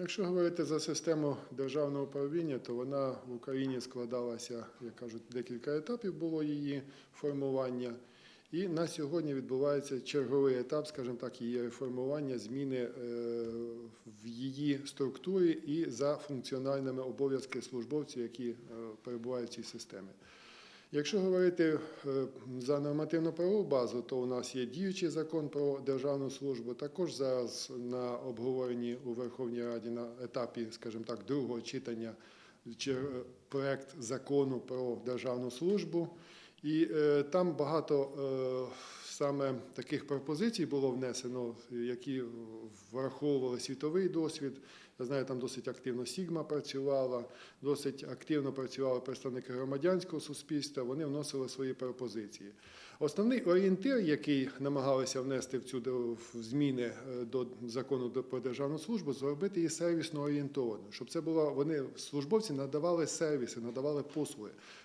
Якщо говорити за систему державного управління, то вона в Україні складалася, як кажуть, декілька етапів було її формування. І на сьогодні відбувається черговий етап, скажімо так, її реформування, зміни е, в її структурі і за функціональними обов'язки службовців, які е, перебувають в цій системі. Якщо говорити е, за нормативно-правову базу, то у нас є діючий закон про державну службу. Також зараз на обговоренні у Верховній Раді на етапі, скажімо так, другого читання чи проект закону про державну службу. І е, там багато е, саме таких пропозицій було внесено, які враховували світовий досвід. Я знаю, там досить активно Сігма працювала, досить активно працювали представники громадянського суспільства. Вони вносили свої пропозиції. Основний орієнтир, який намагалися внести в цю в зміни е, до закону про державну службу, зробити її сервісно орієнтованою, щоб це було вони службовці надавали сервіси, надавали послуги,